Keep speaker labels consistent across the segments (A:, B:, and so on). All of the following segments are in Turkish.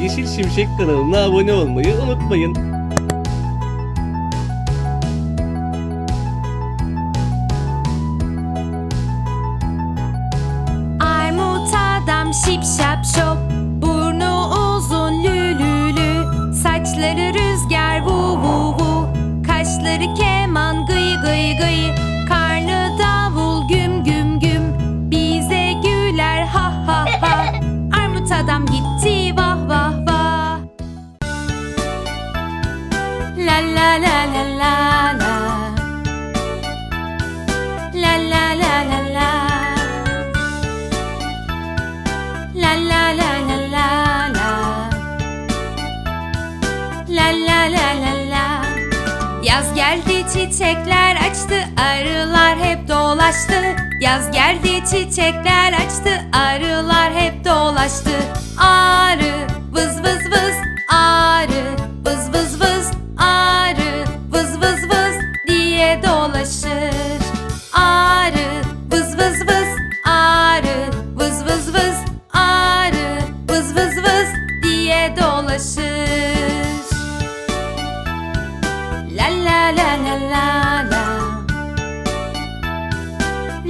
A: Yeşil Şimşek kanalına abone olmayı unutmayın.
B: Armut adam şip çiçekler açtı arılar hep dolaştı. Yaz geldi çiçekler açtı arılar hep dolaştı. Arı vız vız vız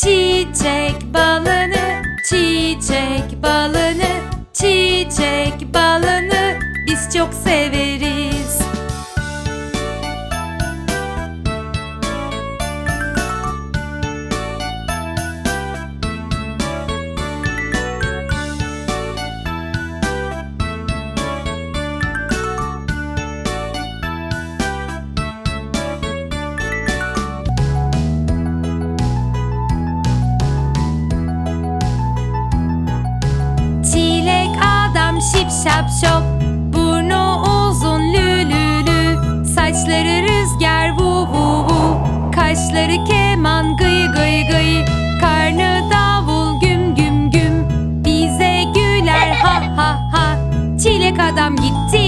B: Çiçek balını, çiçek balını, çiçek balını biz çok severiz şap şop Burnu uzun lülülü. Saçları rüzgar vu vu vu. Kaşları keman gıy gıy gıy. Karnı davul güm güm güm. Bize güler ha ha ha. Çilek adam gitti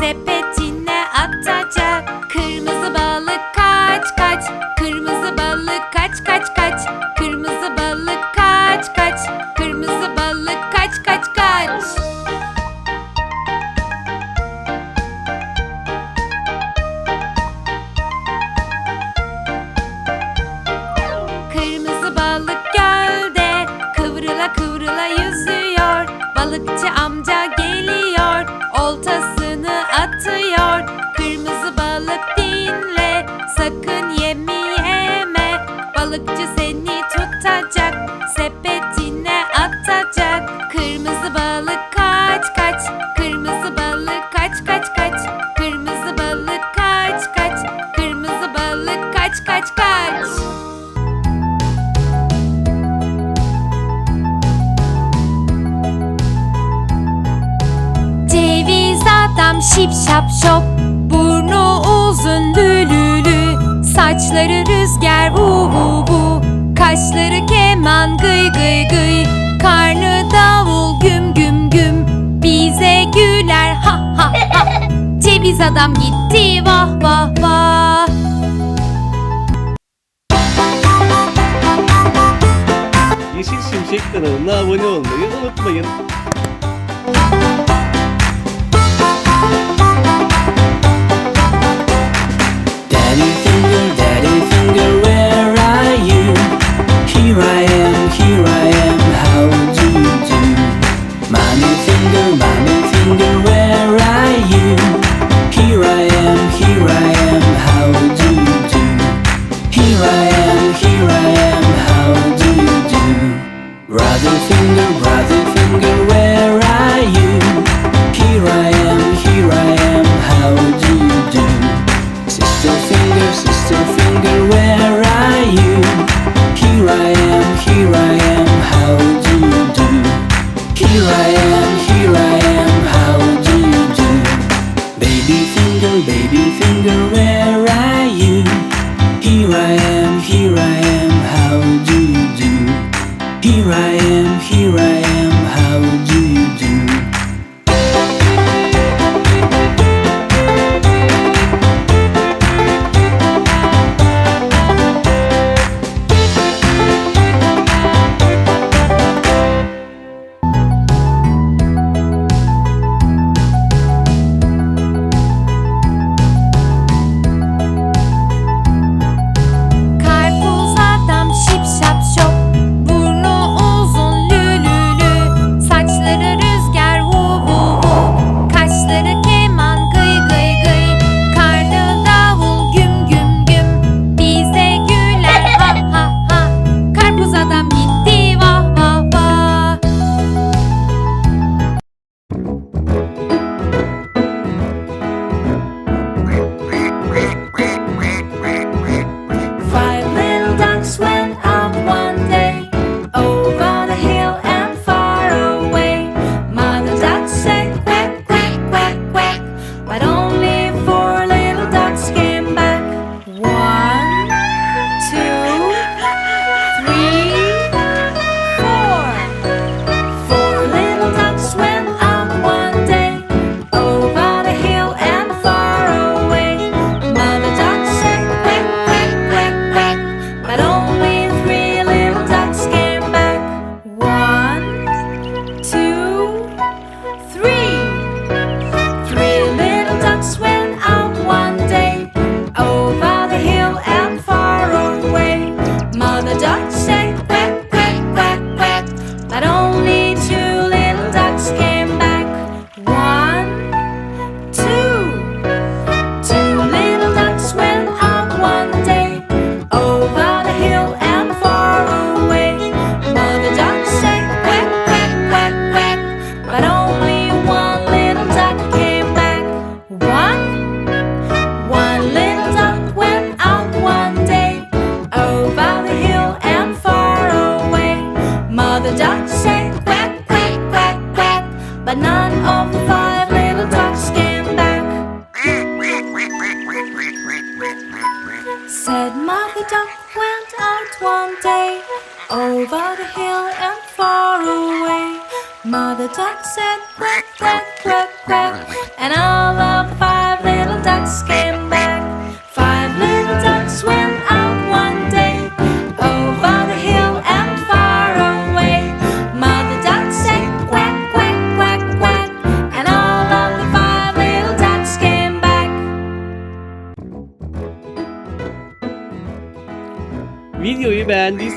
B: sepetine atacak. Kırmızı balık kaç kaç. Kırmızı balık kaç kaç kaç. Kırmızı balık kaç kaç. Kırmızı balık kaç kaç kaç. Kırmızı balık gölde kıvrıla kıvrıla yüzüyor. Balıkçı amca geliyor adam şip şap şop Burnu uzun lülülü. Saçları rüzgar vu vu vu Kaşları keman gıy gıy gıy. Karnı davul güm güm güm Bize güler ha ha ha. Ceviz adam gitti vah vah vah.
A: Yeşil Şimşek kanalına abone olmayı unutmayın.
C: Brother finger, brother finger, where are you? Here I am, here I am, how do you do? Sister finger, sister finger, where are you? Here I am, here I am, how do you do? Here I am, here I am, how do you do?
D: Baby finger, baby finger, where are you? Here I am.
A: Right.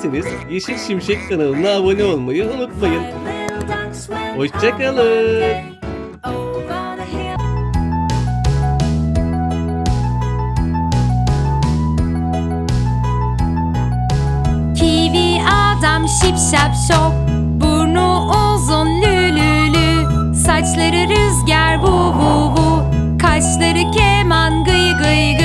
A: isterseniz Yeşil Şimşek kanalına abone olmayı unutmayın. Hoşçakalın.
B: Kivi adam şip şap şop Burnu uzun lülülü lü. Saçları rüzgar bu bu bu Kaşları keman gıy gıy gıy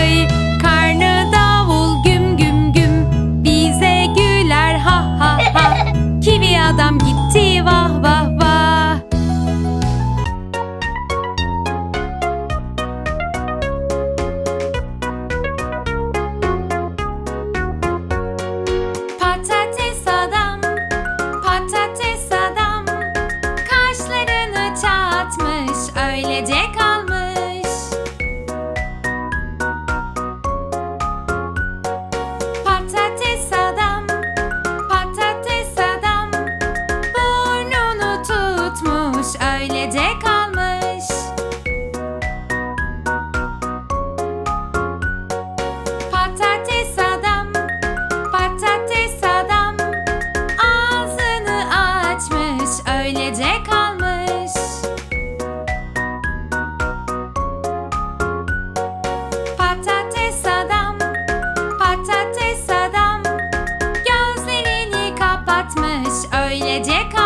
B: kalmış, öyle kalmış. Patates adam, patates adam ağzını açmış, öyle de kalmış. Patates adam, patates adam gözlerini kapatmış, öylece kalmış.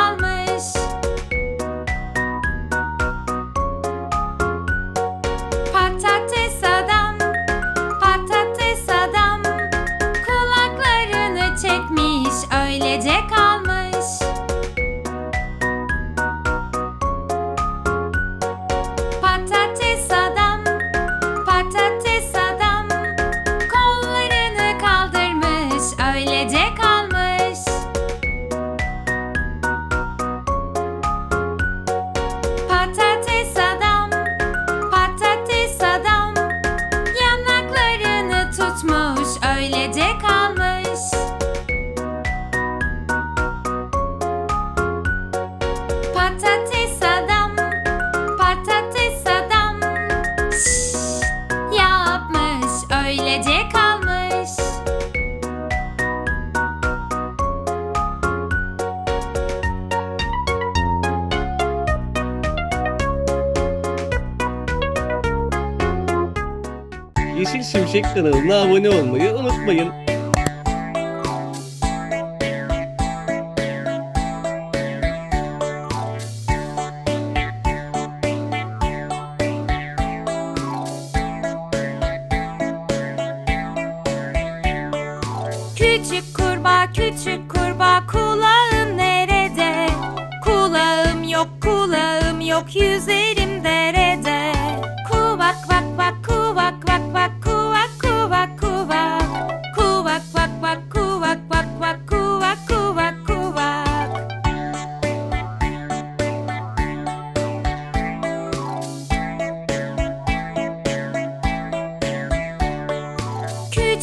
A: Yeşil Şimşek kanalına abone olmayı unutmayın.
B: Küçük kurbağa küçük kurbağa kulağım nerede? Kulağım yok kulağım yok yüzerim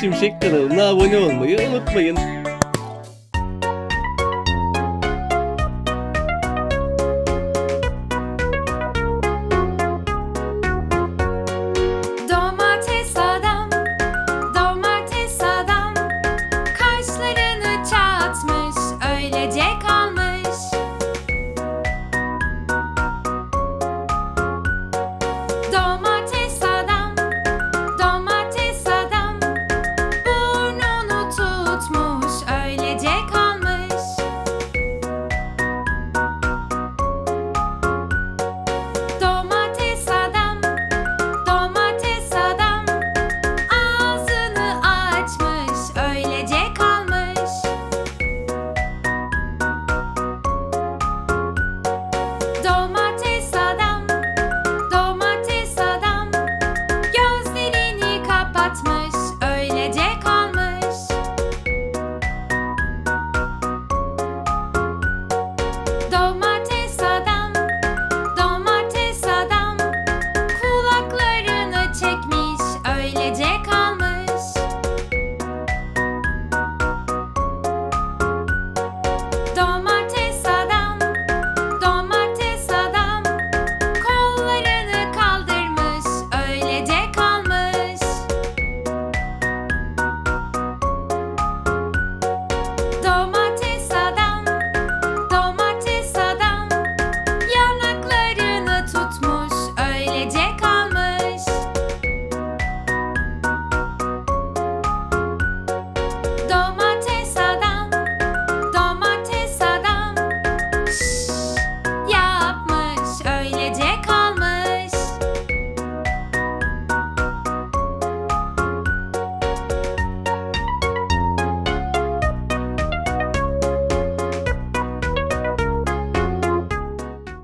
A: Şimşek kanalına abone olmayı unutmayın.